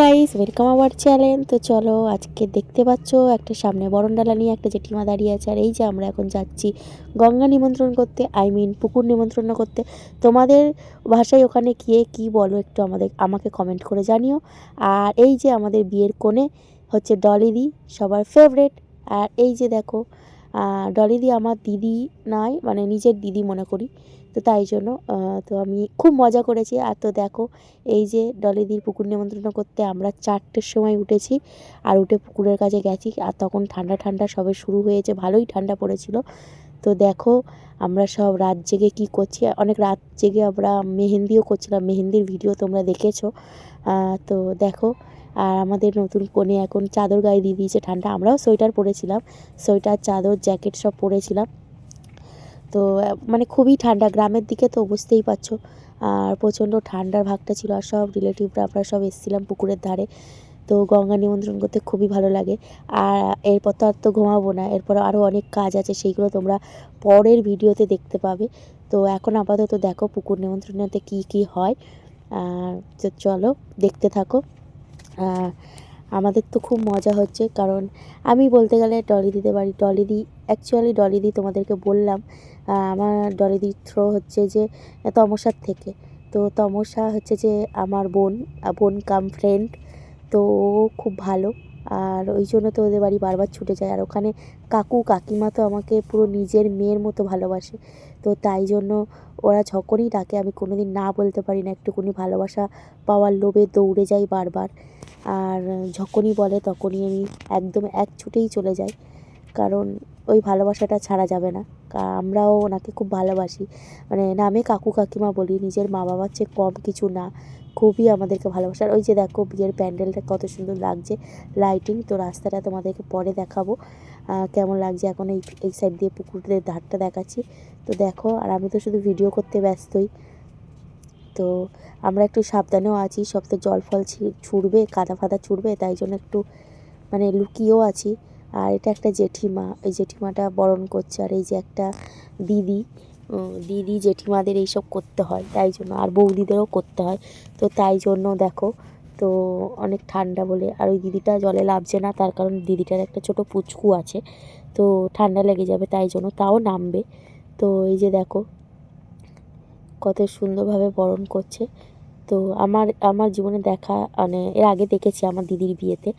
Guys welcome our channel তো চলো, আজকে দেখতে পাচ্ছ একটা সামনে বরণডালা নিয়ে একটা জেঠিমা দাঁড়িয়ে আছে। আর এই যে আমরা এখন যাচ্ছি গঙ্গা নিমন্ত্রণ করতে আই মিন পুকুর নিমন্ত্রণ করতে। তোমাদের ভাষায় ওখানে গিয়ে কি বলো একটু আমাদের, আমাকে কমেন্ট করে জানিও। আর এই যে আমাদের বিয়ের কোণে হচ্ছে ডলিদি, সবার ফেভারেট আর এই যে দেখো ডলিদি আমার দিদি নয় মানে নিজের দিদি মনে করি। তো তাই জন্য তো আমি খুব মজা করেছি। আর তো দেখো, এই যে ডলিদির পুকুর নিমন্ত্রণ করতে আমরা চারটের সময় উঠেছি আর উঠে পুকুরের কাছে গেছি আর তখন ঠান্ডা ঠান্ডা সবে শুরু হয়েছে, ভালোই ঠান্ডা পড়েছিল। তো দেখো, আমরা সব রাত জেগে কী করছি? অনেক রাত জেগে আমরা মেহেন্দিও করছিলাম, মেহেন্দির ভিডিও তোমরা দেখেছ। তো দেখো আর আমাদের নতুন কোণে এখন চাদর গায়ে দিয়ে দিয়েছে ঠান্ডা। আমরাও সোয়েটার পরেছিলাম, সোয়েটার, চাদর, জ্যাকেট সব পরেছিলাম। তো মানে খুবই ঠান্ডা, গ্রামের দিকে তো বুঝতেই পারছ আর প্রচণ্ড ঠান্ডার ভাগটা ছিল আর সব রিলেটিভরা, আমরা সব এসেছিলাম পুকুরের ধারে। তো গঙ্গা নিমন্ত্রণ করতে খুবই ভালো লাগে। আর এরপর তো আর তো ঘুমাবো না, এরপর আরও অনেক কাজ আছে, সেইগুলো তোমরা পরের ভিডিওতে দেখতে পাবে। তো এখন আপাতত দেখো পুকুর নিমন্ত্রণেতে কী কী হয়। আর চলো, দেখতে থাকো। আমাদের তো খুব মজা হচ্ছে। কারণ আমি বলতে গেলে ডলি দিতে পারি। ডলি দি অ্যাকচুয়ালি ডলি দি তোমাদেরকে বললাম আমার ডলি দির থ্রো হচ্ছে যে তমসার থেকে। তো তমসা হচ্ছে যে আমার বোন বোন কাম ফ্রেন্ড তো খুব ভালো। আর ওই জন্য তো ওদের বাড়ি বারবার ছুটে যায়। আর ওখানে কাকু, কাকিমা তো আমাকে পুরো নিজের মেয়ের মতো ভালোবাসে। তো তাই জন্য ওরা যখনই ডাকে, আমি কোনোদিন না বলতে পারি না। একটুকুনি ভালোবাসা পাওয়ার লোভে দৌড়ে যাই বারবার। আর যখনই বলে তখনই আমি একদম এক ছুটেই চলে যাই। কারণ ওই ভালোবাসাটা ছাড়া যাবে না। আমরাও ওনাকে খুব ভালোবাসি। মানে নামে কাকু কাকিমা বলি, নিজের মা বাবার চেয়ে কম কিছু না। খুবই আমাদেরকে ভালোবাসে। আর ওই যে দেখো, বিয়ের প্যান্ডেলটা কত সুন্দর লাগছে। লাইটিং, তো রাস্তাটা তোমাদেরকে পরে দেখাবো। কেমন লাগছে? এখন এই এই সাইড দিয়ে পুকুরের ধারটা দেখাচ্ছি। তো দেখো, আর আমি তো শুধু ভিডিও করতে ব্যস্তই। তো আমরা একটু সাবধানেও আছি, সব তো জল ফল ছি- ছুটবে কাদা ফাদা ছুটবে তাই জন্য একটু মানে লুকিয়েও আছি। আর এটা একটা জেঠিমা, এই জেঠিমাটা বরণ করছে, আর এই যে একটা দিদি দিদি জেঠিমাদের এইসব করতে হয়, তাই জন্য, আর বৌদিদেরও করতে হয়, তো তাই জন্য দেখো, তো অনেক ঠান্ডা বলে, আর ওই দিদিটা জলে লাভছে না, তার কারণ দিদিটার একটা ছোট পুচকু আছে, তো ঠান্ডা লেগে যাবে তাই জন্য, তাও নামবে, তো এই যে দেখো কত সুন্দরভাবে বরণ করছে। তো আমার আমার জীবনে দেখা মানে এর আগে দেখেছি আমার দিদির বিয়েতে।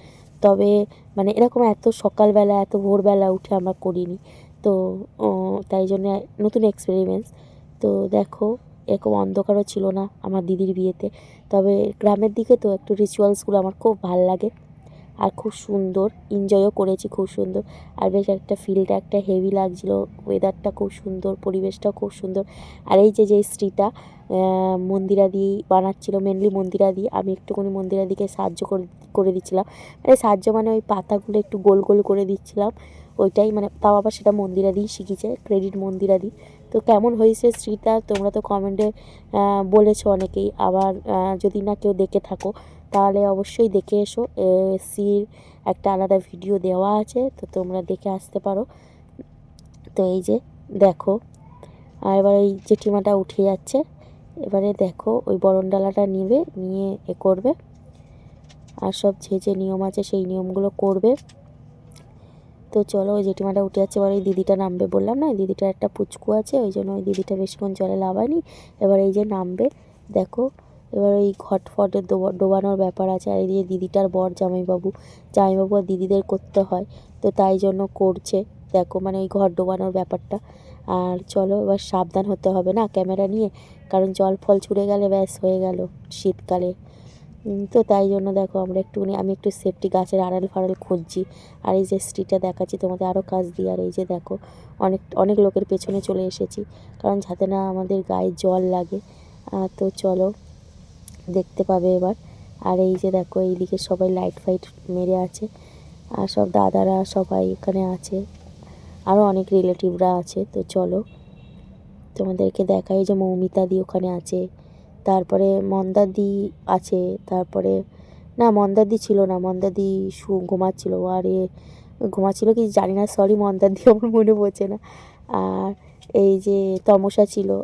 তবে মানে এরকম এত সকালবেলা, এত ভোরবেলা উঠে আমরা করিনি। তো তাই জন্য নতুন এক্সপেরিমেন্টস তো দেখো, এরকম অন্ধকারও ছিল না আমার দিদির বিয়েতে। তবে গ্রামের দিকে তো একটু রিচুয়ালসগুলো আমার খুব ভালো লাগে। আর খুব সুন্দর এনজয়ও করেছি খুব সুন্দর। আর বেশ একটা ফিলটা একটা হেভি লাগছিল ওয়েদারটা খুব সুন্দর, পরিবেশটাও খুব সুন্দর। আর এই যে যে স্ত্রীটা মন্দিরা দিয়েই বানাচ্ছিল মেনলি মন্দিরা দিয়ে আমি একটুখানি মন্দিরা দিকে সাহায্য করে করে দিচ্ছিলাম। মানে সাহায্য মানে ওই পাতাগুলো একটু গোল গোল করে দিচ্ছিলাম। ওইটাই মানে তাও আবার সেটা মন্দিরা দিয়েই শিখেছে ক্রেডিট মন্দিরা দিই তো কেমন হয়েছে স্ত্রীটা? তোমরা তো কমেন্টে বলেছ অনেকেই। আবার যদি না কেউ দেখে থাকো তাহলে অবশ্যই দেখে এসো। সির একটা আলাদা ভিডিও দেওয়া আছে, তো তোমরা দেখে আসতে পারো। তো এই যে, দেখো। আর এবার ওই জেঠিমাটা উঠে যাচ্ছে। এবারে দেখো, ওই বরণডালাটা নিবে, নিয়ে এ করবে। আর সব যে যে নিয়ম আছে, সেই নিয়মগুলো করবে। তো চলো, ওই জেঠিমাটা উঠে যাচ্ছে। এবার ওই দিদিটা নামবে বললাম না দিদিটার একটা পুচকু আছে, ওই জন্য ওই দিদিটা বেশিক্ষণ জলে লাভায়নি এবার এই যে নামবে, দেখো। এবার ওই ঘট ফটে ডোবা- ডোবানোর ব্যাপার আছে। আর যে দিদিটার বর জামাইবাবু জামাইবাবু আর দিদিদের করতে হয়, তো তাই জন্য করছে। দেখো মানে ওই ঘর ডোবানোর ব্যাপারটা। আর চলো এবার সাবধান হতে হবে না ক্যামেরা নিয়ে, কারণ জল ফল ছুড়ে গেলে ব্যাস হয়ে গেল শীতকালে। তো তাই জন্য দেখো আমরা একটুখানি, আমি একটু সেফটি গাছের আড়াল ফাড়াল খুঁজছি। আর এই যে স্ট্রিটটা দেখাচ্ছি তোমাদের আরও কাজ দিই আর এই যে দেখো, অনেক অনেক লোকের পেছনে চলে এসেছি, কারণ যাতে না আমাদের গায়ে জল লাগে। তো চলো দেখতে পাবে এবার। আর এই যে দেখো এইদিকে সবাই লাইট ফাইট মেরে আছে। আর সব দাদারা সবাই এখানে আছে। আরও অনেক রিলেটিভরা আছে, তো চলো। তোমাদেরকে দেখাই যে মৌমিতা দি ওখানে আছে। তারপরে মন্দাদি আছে। তারপরে, না মন্দাদি ছিল না। মন্দাদি শু, ঘুমাচ্ছিল। আর এ ঘুমাচ্ছিল কি জানি না। সরি মন্দাদি আমার মনে পড়ছে না। আর এই যে তমসা ছিল।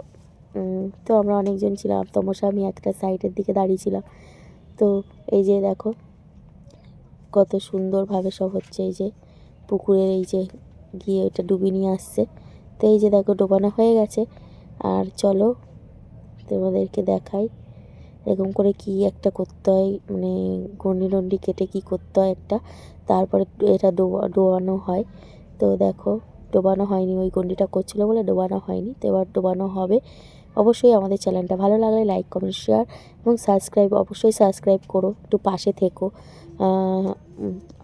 তো আমরা অনেকজন ছিলাম। তমসা, আমি একটা সাইডের দিকে দাঁড়িয়েছিলাম তো এই যে দেখো, কত সুন্দরভাবে সব হচ্ছে। এই যে পুকুরের এই যে গিয়ে ওটা ডুবি নিয়ে আসছে। তো এই যে দেখো, ডোবানো হয়ে গেছে। আর চলো তোমাদেরকে দেখাই এরকম করে কি একটা করতে হয়। মানে গন্ডি টন্ডি কেটে কি করতে হয় একটা। তারপরে এটা ডোবা, ডোবানো হয়। তো দেখো, ডোবানো হয়নি। ওই গন্ডিটা করছিল বলে ডোবানো হয়নি। তো এবার ডোবানো হবে। অবশ্যই আমাদের চ্যানেলটা ভালো লাগলে লাইক কমেন্ট শেয়ার এবং সাবস্ক্রাইব অবশ্যই সাবস্ক্রাইব করো, একটু পাশে থেকো।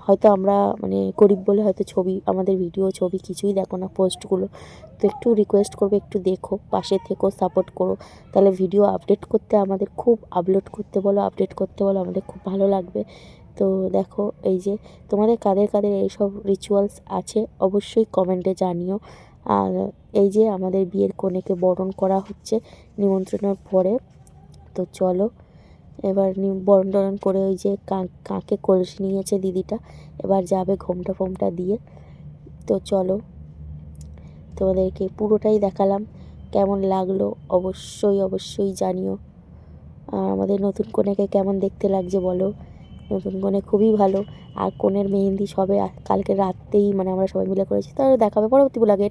হয়তো আমরা মানে গরিব বলে হয়তো ছবি, আমাদের ভিডিও ছবি কিছুই দেখো না, পোস্টগুলো। তো একটু রিকোয়েস্ট করবে, একটু দেখো, পাশে থেকো সাপোর্ট করো। তাহলে ভিডিও আপডেট করতে আমাদের খুব আপলোড করতে বলো আপডেট করতে বলো, আমাদের খুব ভালো লাগবে। তো দেখো, এই যে তোমাদের কাদের কাদের এইসব রিচুয়ালস আছে, অবশ্যই কমেন্টে জানিও। আর এই যে আমাদের বিয়ের কনেকে বরণ করা হচ্ছে নিমন্ত্রণের পরে। তো চলো, এবার বরণ টরণ করে ওই যে কাঁকে কলসি নিয়েছে দিদিটা, এবার যাবে ঘোমটা ফোমটা দিয়ে। তো চলো, তোমাদেরকে পুরোটাই দেখালাম, কেমন লাগল অবশ্যই অবশ্যই জানিও। আর আমাদের নতুন কনেকে কেমন দেখতে লাগছে বলো, নতুন কনে খুবই ভালো। আর কনের মেহেন্দি সবে কালকে রাত্রেই মানে আমরা সবাই মিলে করেছি তো দেখাবে পরবর্তী লাগে